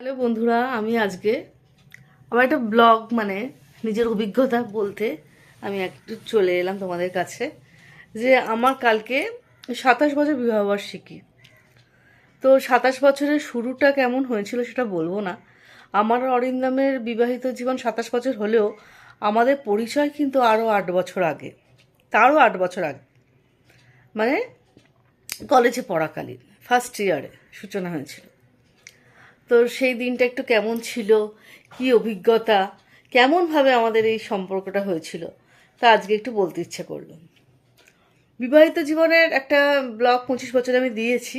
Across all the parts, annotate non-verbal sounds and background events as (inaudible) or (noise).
Hello বন্ধুরা, আমি আজকে আমার একটা ব্লগ মানে নিজের অভিজ্ঞতা বলতে আমি একটু চলে এলাম তোমাদের কাছে যে আমার কালকে সাতাশ বছর বিবাহবার্ষিকী তো সাতাশ বছরের শুরুটা কেমন হয়েছিল সেটা বলব না। আমার অরিন্দমের বিবাহিত জীবন সাতাশ বছর হলেও আমাদের পরিচয় কিন্তু আরও আট বছর আগে, তারও আট বছর আগে মানে কলেজে পড়াকালীন ফার্স্ট ইয়ারে সূচনা হয়েছিল। তো সেই দিনটা একটু কেমন ছিল? কি অভিজ্ঞতা? কেমনভাবে আমাদের এই সম্পর্কটা হয়েছিল? তা আজকে একটু বলতে ইচ্ছে করল। বিবাহিত জীবনের একটা ব্লগ পঁচিশ বছর আমি দিয়েছি।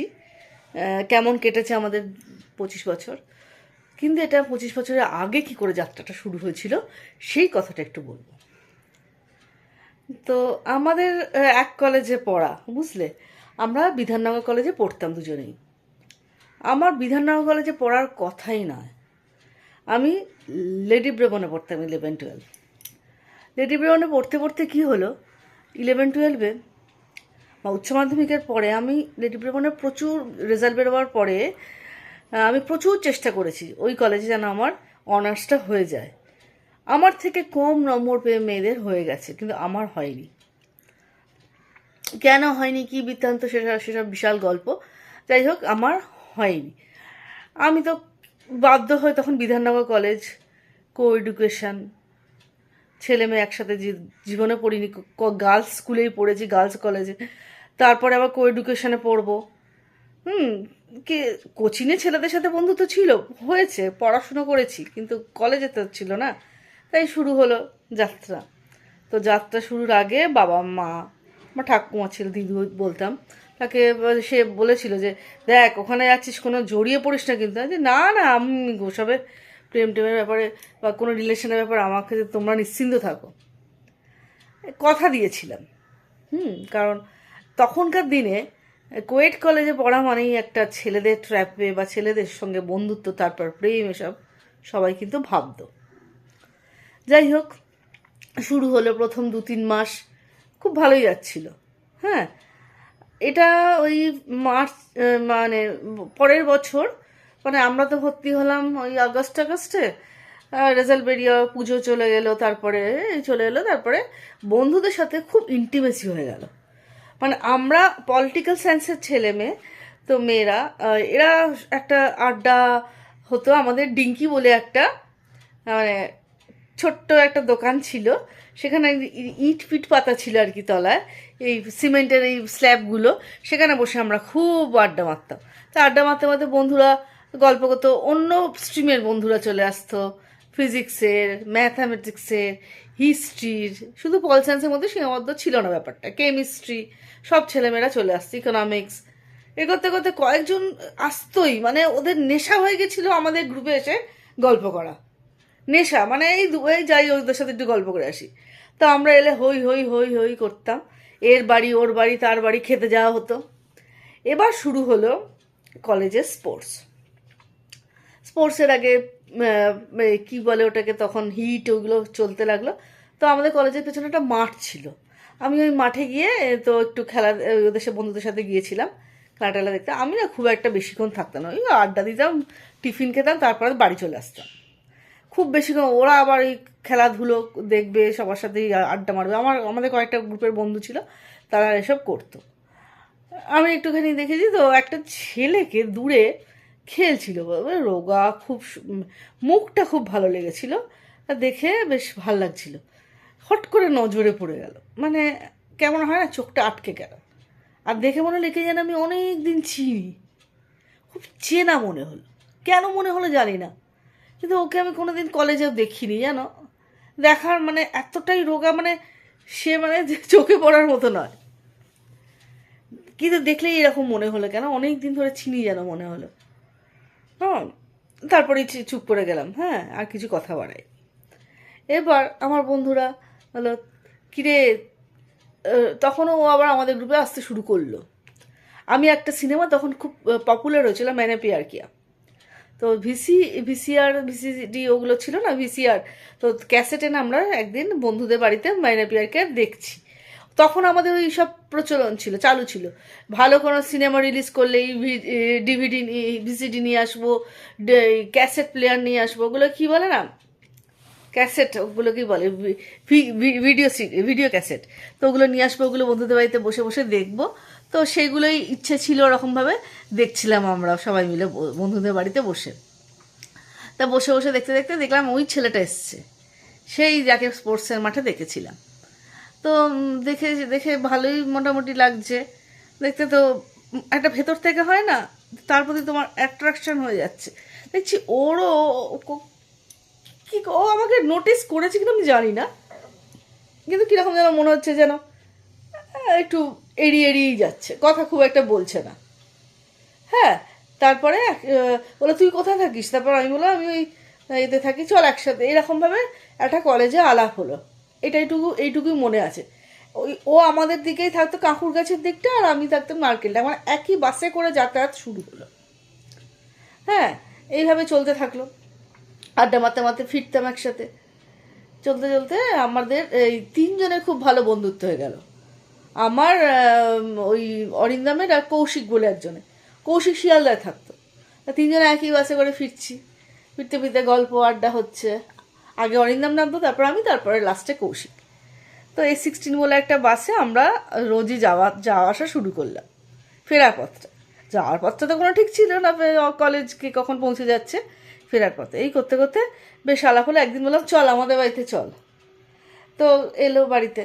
কেমন কেটেছে আমাদের পঁচিশ বছর? কিন্তু এটা পঁচিশ বছরের আগে কি করে যাত্রাটা শুরু হয়েছিল, সেই কথাটা একটু বলব। তো আমাদের এক কলেজে পড়া, বুঝলে? আমরা বিধাননগর কলেজে পড়তাম দুজনেই। আমার বিধাননগর কলেজে পড়ার কথাই নয়। আমি লেডি ব্রেবনে পড়তাম ইলেভেন টুয়েলভ লেডি ব্রেবনে পড়তে পড়তে কী হলো? ইলেভেন টুয়েলভে বা উচ্চ মাধ্যমিকের পরে আমি লেডি ব্রেবনে প্রচুর রেজাল্ট বেরোবার পরে আমি প্রচুর চেষ্টা করেছি ওই কলেজে যেন আমার অনার্সটা হয়ে যায়। আমার থেকে কম নম্বর পেয়ে মেয়েদের হয়ে গেছে, কিন্তু আমার হয়নি। কেন হয়নি? কি বৃত্তান্ত? সেটা সেসব বিশাল গল্প। যাই হোক, আমার হয়নি। আমি তো বাধ্য হয়ে তখন বিধাননগর কলেজ কো এডুকেশন ছেলে মেয়ে একসাথে জীবনে পড়িনি গার্লস স্কুলেই পড়েছি গার্লস কলেজে তারপরে আবার কো এডুকেশনে পড়ব। হুম, কে, কোচিংয়ে ছেলেদের সাথে বন্ধুত্ব ছিল, হয়েছে, পড়াশুনো করেছি, কিন্তু কলেজে তো ছিল না। তাই শুরু হলো যাত্রা। তো যাত্রা শুরুর আগে বাবা মা আমার ঠাকুমা ছিল, দিদি বলতাম তাকে সে বলেছিল যে দেখ ওখানে যাচ্ছিস কোনো জড়িয়ে পড়িস না কিন্তু। যে, না না আমি ওসবে প্রেম টেমের ব্যাপারে বা কোনো রিলেশনের ব্যাপারে আমাকে যে তোমরা নিশ্চিন্ত থাকো। কথা দিয়েছিলাম। হুম কারণ তখনকার দিনে কোয়েট কলেজে পড়া মানেই একটা ছেলেদের ট্র্যাপে বা ছেলেদের সঙ্গে বন্ধুত্ব তারপর প্রেম এসব সবাই কিন্তু ভাবতো। যাই হোক শুরু হলো প্রথম দু তিন মাস। খুব ভালোই যাচ্ছিল। হ্যাঁ এটা ওই মার্চ মানে পরের বছর মানে আমরা তো ভর্তি হলাম ওই আগস্ট আগস্টে রেজাল্ট বেরিয়ে পুজো চলে গেল তারপরে চলে এলো, তারপরে বন্ধুদের সাথে খুব ইন্টিমেসি হয়ে গেল। মানে আমরা পলিটিক্যাল সায়েন্সের ছেলে মেয়ে, তো মেয়েরা এরা একটা আড্ডা হতো আমাদের ডিঙ্কি বলে একটা মানে ছোট্ট একটা দোকান ছিল, সেখানে ইট পিট পাতা ছিল আর কি তলায়, এই সিমেন্টের এই স্ল্যাবগুলো, সেখানে বসে আমরা খুব আড্ডা মারতাম। তো আড্ডা মারতে মারতে বন্ধুরা গল্প করতো, অন্য স্ট্রিমের বন্ধুরা চলে আসতো, ফিজিক্সের, ম্যাথামেটিক্সের, হিস্ট্রির, শুধু পল সায়েন্সের মধ্যে সীমাবদ্ধ ছিল না ব্যাপারটা, কেমিস্ট্রি, সব ছেলেমেয়েরা চলে আসতো ইকোনমিক্স, এ করতে করতে কয়েকজন আসতোই মানে ওদের নেশা হয়ে গেছিল আমাদের গ্রুপে এসে গল্প করা। নেশা মানে এই এই যাই ওদের সাথে একটু গল্প করে আসি। তো আমরা এলে হই হই হই হই করতাম। এর বাড়ি, ওর বাড়ি, তার বাড়ি খেতে যাওয়া হতো। এবার শুরু হলো কলেজের স্পোর্টস। স্পোর্টসের আগে কি বলে ওটাকে, তখন হিট, ওগুলো চলতে লাগল। তো আমাদের কলেজের পেছনে একটা মাঠ ছিল। আমি ওই মাঠে গিয়ে, তো একটু খেলা ওদের বন্ধুদের সাথে গিয়েছিলাম খেলা টেলা দেখতে। আমি না খুব একটা বেশিক্ষণ থাকতাম ওই আড্ডা দিতাম, টিফিন খেতাম, তারপরে বাড়ি চলে আসতাম। খুব বেশিক্ষণ ওরা আবার এই খেলাধুলো দেখবে, সবার সাথেই আড্ডা মারবে। আমার, আমাদের কয়েকটা গ্রুপের বন্ধু ছিল, তারা এসব করতো। আমি একটুখানি দেখেছি তো, একটা ছেলেকে দূরে খেলছিল রোগা খুব মুখটা খুব ভালো লেগেছিল, দেখে বেশ ভালো লাগছিল। হট করে নজরে পড়ে গেল। মানে কেমন হয় না, চোখটা আটকে গেল। আর দেখে মনে লেগে যেন আমি অনেক দিন চিনি। খুব চেনা মনে হলো। কেন মনে হলো জানি না। কিন্তু ওকে আমি কোনো দিন কলেজেও দেখিনি, জানো? দেখার মানে এতটাই রোগা মানে সে মানে চোখে পড়ার মতো নয়। কিন্তু দেখলেই এরকম মনে হলো কেন? অনেক দিন ধরে চিনি যেন মনে হলো। হ্যাঁ তারপরে চুপ করে গেলাম হ্যাঁ আর কিছু কথা বাড়াই। এবার আমার বন্ধুরা হলো কিরে তখনও ও আবার আমাদের গ্রুপে আসতে শুরু করল। আমি একটা সিনেমা তখন খুব পপুলার হয়েছিল ম্যানে পিয়ার কিয়া তো ভিসি ভিসিআর ভিসিডি ওগুলো ছিল না ভিসিআর তো ক্যাসেটে না আমরা একদিন বন্ধুদের বাড়িতে মাইনা পিয়ারকে দেখছি। তখন আমাদের ওই সব প্রচলন ছিল, চালু ছিল। ভালো কোনো সিনেমা রিলিজ করলেই ডিভিডি ভিসিডি নিয়ে আসব ক্যাসেট প্লেয়ার নিয়ে আসব, ওগুলো কি বলে না? ক্যাসেট ওগুলো কি বলে? ভিডিও ভিডিও ক্যাসেট তো ওগুলো নিয়ে আসব, ওগুলো বন্ধুদের বাড়িতে বসে বসে দেখব। তো সেইগুলোই ইচ্ছে ছিল ওরকমভাবে দেখছিলাম আমরা সবাই মিলে বন্ধুদের বাড়িতে বসে। তা বসে বসে দেখতে দেখতে দেখলাম ওই ছেলেটা এসছে। সেই যাকে স্পোর্টসের মাঠে দেখেছিলাম। তো দেখে দেখে ভালোই মোটামুটি লাগছে। দেখতে তো একটা ভেতর থেকে হয় না, তার প্রতি তোমার অ্যাট্রাকশন হয়ে যাচ্ছে। দেখছি ওরও ক- ও আমাকে নোটিস করেছে কিন্তু আমি জানি না। কিন্তু কীরকম যেন মনে হচ্ছে যেন একটু এড়িয়ে এড়িয়েই যাচ্ছে। কথা খুব একটা বলছে না। হ্যাঁ তারপরে বলে, তুই কোথায় থাকিস? তারপর আমি বললাম, আমি ওই এতে থাকি। চল একসাথে। এরকমভাবে একটা কলেজে আলাপ হলো। এটা এইটুকু, এইটুকুই মনে আছে। ওই, ও আমাদের দিকেই থাকতো কাকুর গাছের দিকটা আর আমি থাকতাম নারকেলটা। আমার একই বাসে করে যাতায়াত শুরু হলো। হ্যাঁ এইভাবে চলতে থাকল। আড্ডা মারতে মারতে ফিরতাম একসাথে। চলতে চলতে আমাদের এই তিনজনের খুব ভালো বন্ধুত্ব হয়ে গেল। আমার ওই অরিন্দামের আর কৌশিক বলে একজনে কৌশিক শিয়ালদায় থাকতো। তিনজনে একই বাসে করে ফিরছি। ফিরতে ফিরতে গল্প, আড্ডা হচ্ছে। আগে অরিন্দাম নামতো, তারপর আমি, তারপরে লাস্টে কৌশিক। তো এই সিক্সটিন বলে একটা বাসে আমরা রোজই যাওয়া যাওয়া আসা শুরু করলাম। ফেরার পথটা। যাওয়ার পথটা তো কোনো ঠিক ছিল না, ফে- কলেজ কে কখন পৌঁছে যাচ্ছে। ফেরার পথে। এই করতে করতে বেশ আলাপ হলে, একদিন বললাম, চল আমাদের বাড়িতে চল। তো এলো বাড়িতে।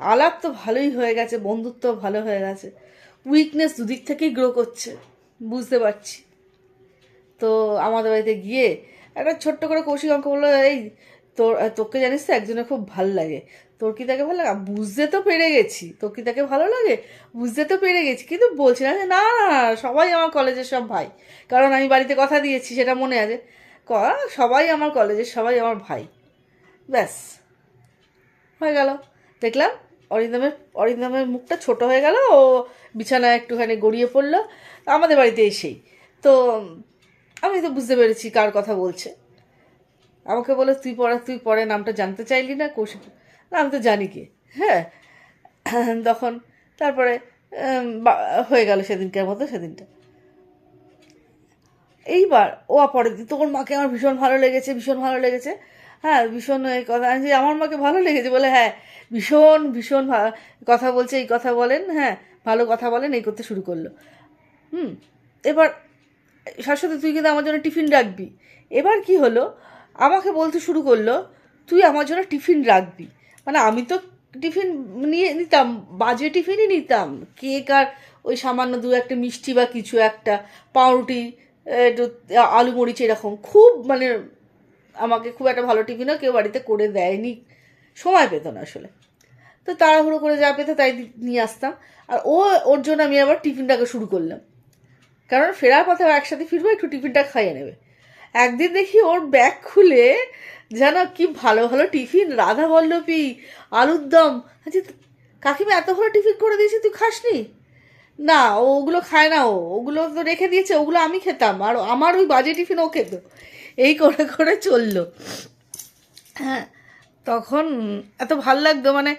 আলাপ তো ভালোই হয়ে গেছে, বন্ধুত্ব ভালো হয়ে গেছে। উইকনেস দুদিক থেকেই গ্রো করছে, বুঝতে পারছি। তো আমাদের বাড়িতে গিয়ে একটা ছোট্ট করে কৌশিক অঙ্ক বলল, এই তোর তোকে জানিস তো একজনের খুব ভালো লাগে। তোর কি তাকে ভালো লাগে? বুঝতে তো পেরে গেছি। তোর কি তাকে ভালো লাগে? বুঝতে তো পেরে গেছি। কিন্তু বলছি না যে, না না, সবাই আমার কলেজের সব ভাই। কারণ আমি বাড়িতে কথা দিয়েছি, সেটা মনে আছে। ক- সবাই আমার কলেজের সবাই আমার ভাই। ব্যাস, হয়ে গেল। দেখলাম অরিন্দমের অরিন্দমের মুখটা ছোট হয়ে গেল, ও বিছানায় একটুখানি গড়িয়ে পড়ল। আমাদের বাড়িতে এসেই তো, আমি তো বুঝতে পেরেছি কার কথা বলছে। আমাকে বলে, তুই পরে তুই পরে নামটা জানতে চাইলি না? কৌশিক না, আমি তো জানি কি হ্যাঁ? (clears throat) তখন তারপরে হয়ে গেল সেদিনকার মতো সেদিনটা। এইবার, ও পরের দিন মাকে আমার ভীষণ ভালো লেগেছে, ভীষণ ভালো লেগেছে। হ্যাঁ ভীষণ এই কথা, আমি আমার মাকে ভালো লেগেছে? বলে হ্যাঁ ভীষণ ভীষণ কথা বলছে, এই কথা বলেন হ্যাঁ ভালো কথা বলেন, এই করতে শুরু করল। হুম, এবার, শাশ্বতী, তুই কিন্তু আমার জন্য টিফিন রাখবি। এবার কি হলো? আমাকে বলতে শুরু করল, তুই আমার জন্য টিফিন রাখবি। মানে আমি তো টিফিন নিয়ে নিতাম, বাজে টিফিনই নিতাম। কেক আর ওই সামান্য দু একটা মিষ্টি বা কিছু একটা, পাউরুটি একটু আলু মরিচ এরকম। খুব মানে আমাকে খুব একটা ভালো টিফিনও কেউ বাড়িতে করে দেয়নি। সময় পেত না আসলে। তো তাড়াহুড়ো করে যা পেতো তাই নিয়ে আসতাম। আর ও, ওর জন্য আমি আবার টিফিনটাকে শুরু করলাম। কারণ ফেরার পথে একসাথে ফিরবো, একটু টিফিনটা খাইয়ে নেবে। একদিন দেখি ওর ব্যাগ খুলে যেন কি ভালো ভালো টিফিন রাধা বল্লভী আলুর দম আচ্ছা কাকিমা এত ভালো টিফিন করে দিয়েছি, তুই খাসনি? না ওগুলো খায় না ও। ওগুলো তো রেখে দিয়েছে, ওগুলো আমি খেতাম। আর আমার ওই বাজে টিফিন ও খেত। এই করে করে চলল। হ্যাঁ তখন এত ভালো লাগতো। মানে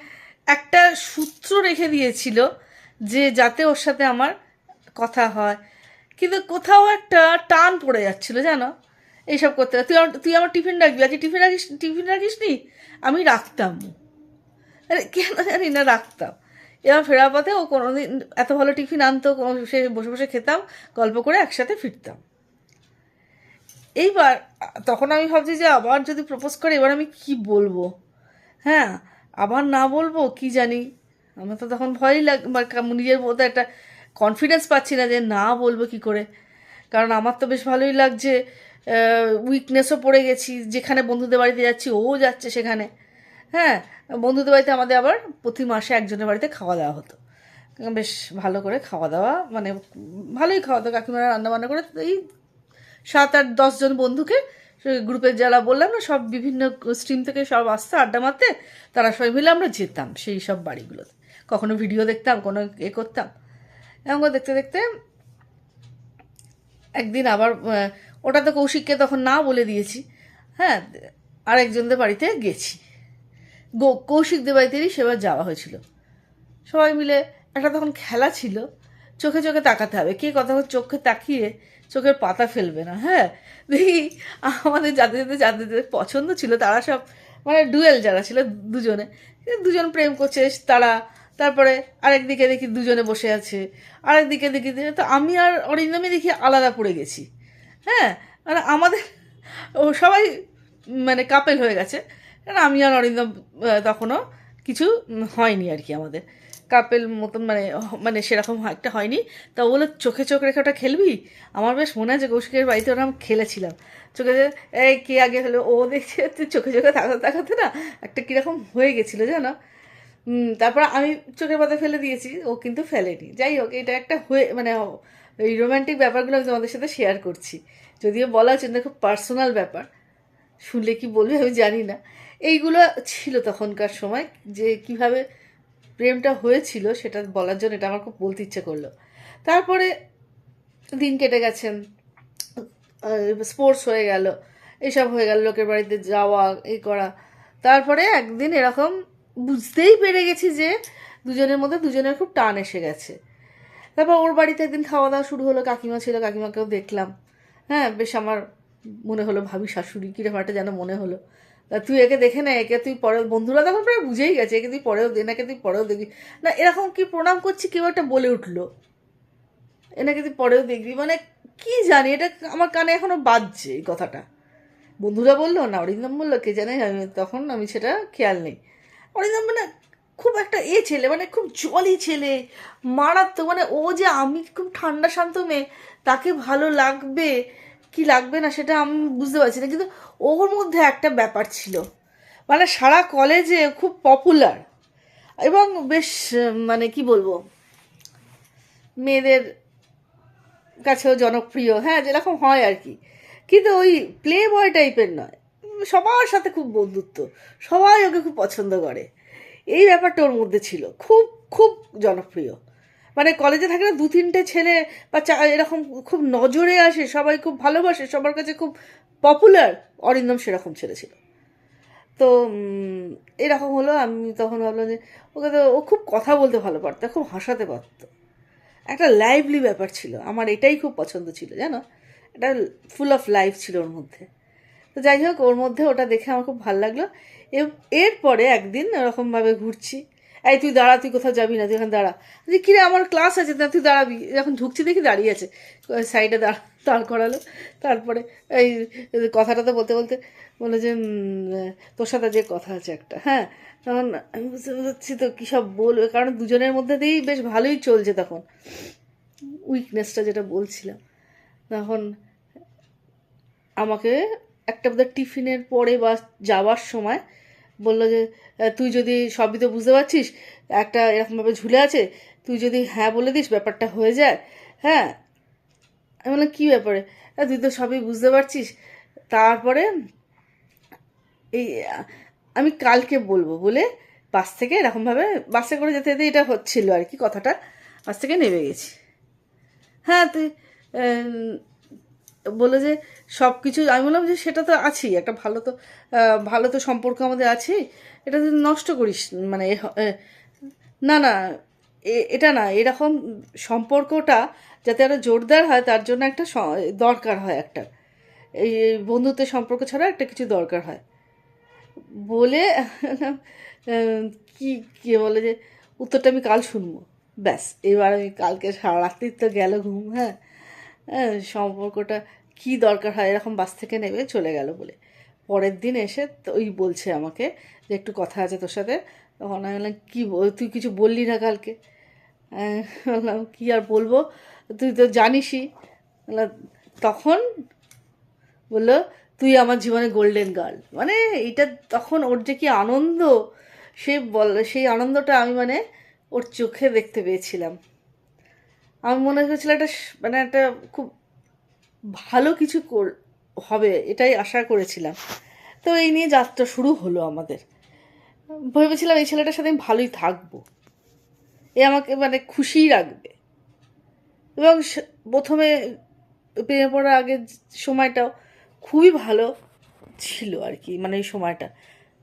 একটা সূত্র রেখে দিয়েছিল যে যাতে ওর সাথে আমার কথা হয়। কিন্তু কোথাও একটা টান পড়ে যাচ্ছিল, জানো? এইসব করতে তুই আমার- তুই আমার টিফিন রাখবি? আজকে টিফিন রাখিস টিফিন রাখিস নি আমি রাখতাম। আরে কেন জানি না, রাখতাম। এবার ফেরার পথে ও কোনোদিন এত ভালো টিফিন আনতো সে বসে বসে খেতাম, গল্প করে একসাথে ফিরতাম। এইবার তখন আমি ভাবছি যে আবার যদি প্রপোজ করে, এবার আমি কি বলব? হ্যাঁ আবার না বলব, কি জানি? আমার তো তখন ভয়ই লাগ নিজের মধ্যে একটা কনফিডেন্স পাচ্ছি না যে না বলব কি করে। কারণ আমার তো বেশ ভালোই লাগছে উইকনেসও পড়ে গেছি, যেখানে বন্ধুদের বাড়িতে যাচ্ছি, ও যাচ্ছে সেখানে। হ্যাঁ বন্ধুদের বাড়িতে আমাদের আবার প্রতি মাসে একজনের বাড়িতে খাওয়া দাওয়া হতো। বেশ ভালো করে খাওয়া দাওয়া মানে ভালোই খাওয়া দাওয়া। কাকিমারা রান্নাবান্না করে এই সাত আট দশজন বন্ধুকে গ্রুপের যারা বললাম না, সব বিভিন্ন স্ট্রিম থেকে সব আসতো আড্ডা মারতে, তারা সবাই মিলে আমরা যেতাম সেই সব বাড়িগুলোতে। কখনো ভিডিও দেখতাম কোনো এ করতাম। এমন দেখতে দেখতে একদিন আবার ওটা তো কৌশিককে তখন না বলে দিয়েছি। হ্যাঁ আরেকজনদের বাড়িতে গেছি। গো, কৌশিকদের বাড়িতেই সেবার যাওয়া হয়েছিল। সবাই মিলে একটা তখন খেলা ছিল। চোখে চোখে তাকাতে হবে। কে কথা চোখে তাকিয়ে চোখের পাতা ফেলবে না। হ্যাঁ দেখি আমাদের যাদের যাদের যাদের পছন্দ ছিল তারা সব মানে ডুয়েল যারা ছিল দুজনে। দুজন প্রেম করছে, তারা তারপরে আরেকদিকে দেখি দুজনে বসে আছে। আরেকদিকে দেখি, তো আমি আর অরিন্দমই দেখি আলাদা পড়ে গেছি। হ্যাঁ মানে আমাদের, ও সবাই মানে কাপেল হয়ে গেছে। কারণ আমি আর অরিন্দম তখনও কিছু হয়নি আর কি আমাদের। কাপেল মতন মানে মানে সেরকম একটা হয়নি। তা বলে চোখে চোখ রেখে ওটা খেলবি? আমার বেশ মনে আছে, কৌশিকের বাড়িতে ওরা খেলেছিলাম। চোখে- এই, কে আগে হলো ও দেখছে, তুই চোখে চোখে তাকাতে তাকাতে না, একটা কীরকম হয়ে গেছিল জানো? তারপর আমি চোখের পাতা ফেলে দিয়েছি, ও কিন্তু ফেলেনি। যাই হোক, এটা একটা হয়ে মানে এই রোম্যান্টিক ব্যাপারগুলো আমি তোমাদের সাথে শেয়ার করছি। যদিও বলা হচ্ছে না, খুব পার্সোনাল ব্যাপার। শুনলে কি বলবে আমি জানি না। এইগুলো ছিল তখনকার সময়, যে কীভাবে প্রেমটা হয়েছিল সেটা বলার জন্য এটা আমার খুব বলতে ইচ্ছে করল। তারপরে দিন কেটে গেছেন স্পোর্টস হয়ে গেল, এসব হয়ে গেল, লোকের বাড়িতে যাওয়া এই করা। তারপরে একদিন এরকম বুঝতেই পেরে গেছি যে দুজনের মধ্যে দুজনের খুব টান এসে গেছে। তারপর ওর বাড়িতে একদিন খাওয়া দাওয়া শুরু হলো, কাকিমা ছিল, কাকিমাকেও দেখলাম। হ্যাঁ বেশ আমার মনে হলো, ভাবি, শাশুড়ি কীরকম একটা যেন মনে হলো। তুই একে দেখে না, একে তুই পরে বন্ধুরা তখন প্রায় বুঝেই গেছে, একে তুই পরেও দে নাকে তুই পরেও দেখবি। না, এরকম কি প্রণাম করছি কেউ একটা বলে উঠল? এনাকে তুই পরেও দেখবি? মানে কি জানি, এটা আমার কানে এখনও বাজছে এই কথাটা। বন্ধুরা বলল, না, অরিন্দম বলল, কে জানে, আমি তখন, আমি সেটা খেয়াল নেই। অরিন্দম মানে খুব একটা এ ছেলে মানে খুব জলি ছেলে। মারাত্মক মানে ও যে আমি খুব ঠান্ডা শান্ত মেয়ে, তাকে ভালো লাগবে? কি লাগবে না সেটা আমি বুঝতে পারছি না। কিন্তু ওর মধ্যে একটা ব্যাপার ছিল। মানে সারা কলেজে খুব পপুলার এবং বেশ মানে কি বলব, মেয়েদের কাছেও জনপ্রিয়। হ্যাঁ যেরকম হয় আর কি। কিন্তু ওই প্লে বয় টাইপের নয়। সবার সাথে খুব বন্ধুত্ব। সবাই ওকে খুব পছন্দ করে। এই ব্যাপারটা ওর মধ্যে ছিল। খুব খুব জনপ্রিয়। মানে কলেজে থাকলে দু, তিনটে ছেলে বা এরকম খুব নজরে আসে, সবাই খুব ভালোবাসে, সবার কাছে খুব পপুলার অরিন্দম সেরকম ছেলে ছিল। তো এরকম হলো, আমি তখন ভাবলাম যে, ওকে তো ও খুব কথা বলতে ভালো পারতো খুব হাসাতে পারতো। একটা লাইভলি ব্যাপার ছিল, আমার এটাই খুব পছন্দ ছিল, জানো? এটা ফুল অফ লাইফ ছিল ওর মধ্যে। তো যাই হোক, ওর মধ্যে ওটা দেখে আমার খুব ভালো লাগল। এরপরে একদিন ওরকমভাবে ঘুরছি। এই তুই দাঁড়া, তুই কোথাও যাবি না, তুই এখানে দাঁড়া। যে কিরে, আমার ক্লাস আছে না তুই দাঁড়াবি। যখন ঢুকছি দেখি দাঁড়িয়ে আছে। সাইডে দাঁড়া দাঁড় করালো। তারপরে এই কথাটা তো বলতে বলতে বলে যে তোর সাথে যে কথা আছে একটা। হ্যাঁ তখন আমি বুঝতে পারছি তো কী সব বলবে, কারণ দুজনের মধ্যে দিয়েই বেশ ভালোই চলছে তখন। উইকনেসটা যেটা বলছিলাম। তখন আমাকে একটা বোধহয় টিফিনের পরে বা যাওয়ার সময় বলল যে তুই যদি সবই তো বুঝতে পারছিস একটা এরকমভাবে ঝুলে আছে তুই যদি হ্যাঁ বলে দিস ব্যাপারটা হয়ে যায় হ্যাঁ? আমি বললাম কী ব্যাপারে? "আহ, তুই তো সবই বুঝতে পারছিস। তারপরে এই আমি কালকে বলব বলে বাস থেকে এরকমভাবে বাসে করে যেতে যেতে এটা হচ্ছিল আর কি কথাটা বাস থেকে নেমে গেছি। হ্যাঁ তুই বলে যে সব কিছু আমি বললাম যে সেটা তো আছেই, একটা ভালো তো ভালো তো সম্পর্ক আমাদের আছেই। এটা তুই নষ্ট করিস মানে না না এটা না, এরকম সম্পর্কটা যাতে আরও জোরদার হয়, তার জন্য একটা দরকার হয় একটা। এই বন্ধুত্বের সম্পর্ক ছাড়া একটা কিছু দরকার হয়। বলে কি কি বলে যে, উত্তরটা আমি কাল শুনব। ব্যাস, এবার আমি কালকে সারা রাত্রি তো গেল ঘুম হ্যাঁ। সম্পর্কটা কি দরকার হয়, এরকম বাস থেকে নেবে চলে গেল বলে। পরের দিন এসে ওই বলছে আমাকে যে একটু কথা আছে তোর সাথে। তখন আমি বললাম, কী তুই কিছু বললি না কালকে? আমি (laughs) বললাম, কী আর বলব? তুই তো জানিসই। তখন? বলল, তুই আমার জীবনে গোল্ডেন গার্ল মানে এইটা তখন ওর যে কি আনন্দ, সে বল, সেই আনন্দটা আমি মানে ওর চোখে দেখতে পেয়েছিলাম। আমি মনে হয়েছিল একটা মানে একটা খুব ভালো কিছু হবে, এটাই আশা করেছিলাম। তো এই নিয়ে যাত্রা শুরু হলো আমাদের। ভেবেছিলাম এই ছেলেটার সাথে আমি ভালোই থাকব। এ আমাকে মানে খুশিই রাখবে। এবং প্রথমে প্রেমে পড়ার আগের সময়টাও খুবই ভালো ছিল আর কি মানে এই সময়টা।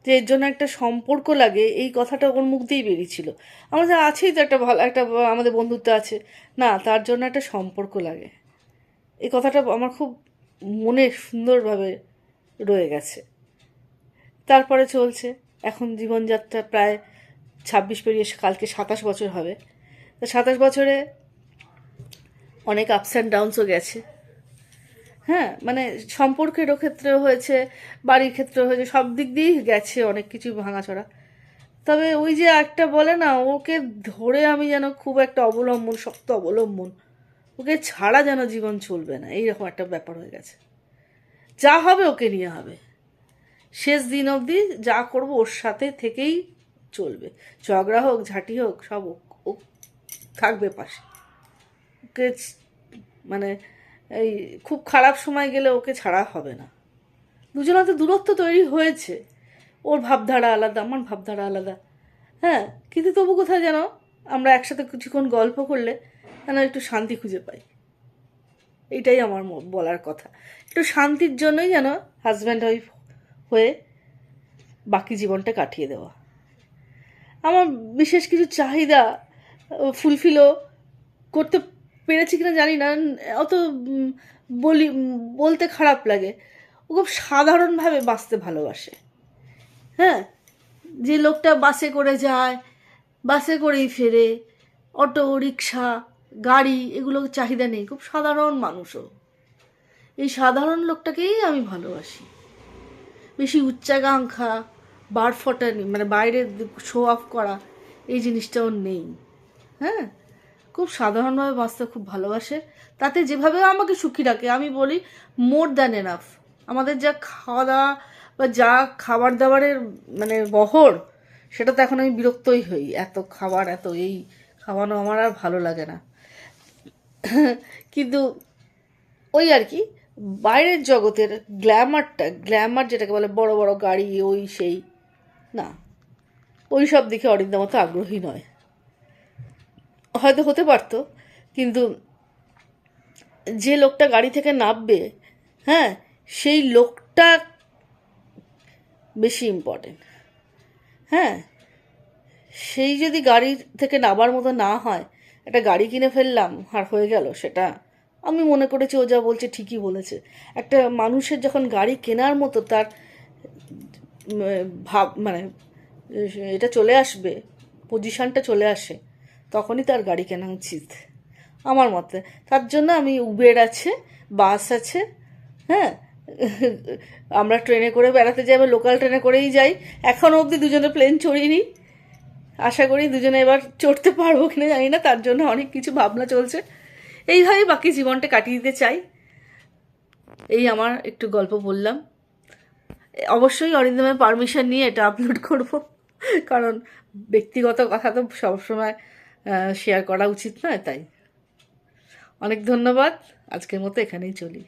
যে এর জন্য একটা সম্পর্ক লাগে, এই কথাটা ওর মুখ দিয়েই বেরিয়েছিল। আমাদের আছেই তো একটা ভালো, একটা আমাদের বন্ধুত্ব আছে। না, তার জন্য একটা সম্পর্ক লাগে। এই কথাটা আমার খুব মনে সুন্দরভাবে রয়ে গেছে। তারপরে চলছে, এখন জীবনযাত্রা প্রায় ছাব্বিশ পেরিয়ে কালকে সাতাশ বছর হবে। তা সাতাশ বছরে অনেক আপস অ্যান্ড ডাউনসও গেছে। হ্যাঁ মানে সম্পর্কেরও ক্ষেত্রেও হয়েছে, বাড়ির ক্ষেত্রেও হয়েছে, সব দিক দিয়েই গেছে অনেক কিছু ভাঙাচড়া তবে ওই যে একটা বলে না, ওকে ধরে আমি যেন খুব একটা অবলম্বন, শক্ত অবলম্বন, ওকে ছাড়া যেন জীবন চলবে না, এইরকম একটা ব্যাপার হয়ে গেছে। যা হবে ওকে নিয়ে হবে। শেষ দিন অবধি যা করব ওর সাথে থেকেই চলবে। ঝগড়া হোক, ঝাঁটি হোক, সব ও থাকবে পাশে। ওকে মানে এই খুব খারাপ সময় গেলে ওকে ছাড়া হবে না। দুজনের তো দূরত্ব তৈরি হয়েছে। ওর ভাবধারা আলাদা, আমার ভাবধারা আলাদা। হ্যাঁ কিন্তু তবু কোথায় যেন আমরা একসাথে কিছুক্ষণ গল্প করলে যেন একটু শান্তি খুঁজে পাই। এইটাই আমার বলার কথা। একটু শান্তির জন্যই যেন হাজব্যান্ড ওয়াইফ হয়ে বাকি জীবনটা কাটিয়ে দেওয়া। আমার বিশেষ কিছু চাহিদা ফুলফিলও করতে পেরেছি কিনা জানি না অত বলি বলতে খারাপ লাগে। ও খুব সাধারণভাবে বাঁচতে ভালোবাসে। হ্যাঁ? যে লোকটা বাসে করে যায়, বাসে করেই ফেরে, অটো, রিক্সা, গাড়ি, এগুলো চাহিদা নেই, খুব সাধারণ মানুষও। এই সাধারণ লোকটাকেই আমি ভালোবাসি। বেশি উচ্চাকাঙ্ক্ষা বার ফটানি মানে বাইরে শো অফ করা, এই জিনিসটা ওর নেই। হ্যাঁ? খুব সাধারণভাবে বাঁচতে খুব ভালোবাসে। তাতে যেভাবে আমাকে সুখী রাখে, আমি বলি মোর দ্যান এনাফ আমাদের যা খাওয়া দাওয়া বা যা খাবার দাবারের মানে বহর, সেটা তো এখন আমি বিরক্তই হই। এত খাবার, এত এই খাওয়ানো আমার আর ভালো লাগে না। কিন্তু ওই আর কি, বাইরের জগতের গ্ল্যামারটা গ্ল্যামার যেটাকে বলে বড় বড় গাড়ি, ওই সেই, না। ওই সব দিকে অরিন্দম মতো আগ্রহী নয়। হয়তো হতে পারতো, কিন্তু যে লোকটা গাড়ি থেকে নামবে হ্যাঁ সেই লোকটা বেশি ইম্পর্টেন্ট হ্যাঁ। সেই যদি গাড়ি থেকে নামার মতো না হয়, একটা গাড়ি কিনে ফেললাম আর হয়ে গেল সেটা। আমি মনে করেছি ও যা বলছে ঠিকই বলেছে। একটা মানুষের যখন গাড়ি কেনার মতো তার ভাব মানে এটা চলে আসবে পজিশানটা চলে আসে তখনই তার গাড়ি কেনা উচিত। আমার মতে। তার জন্য আমি উবের আছে বাস আছে হ্যাঁ? আমরা ট্রেনে করে বেড়াতে যাই বা লোকাল ট্রেনে করেই যাই। এখনও অবধি দুজনে প্লেন চড়িনি। আশা করি দুজনে এবার চড়তে পারব কিনা জানি না, তার জন্য অনেক কিছু ভাবনা চলছে। এইভাবেই বাকি জীবনটা কাটিয়ে দিতে চাই। এই আমার একটু গল্প বললাম। অবশ্যই অরিন্দমের পারমিশন নিয়ে এটা আপলোড করব। কারণ ব্যক্তিগত কথা তো সবসময় শেয়ার করা উচিত নয় তাই। অনেক ধন্যবাদ। আজকের মতো এখানেই চলি।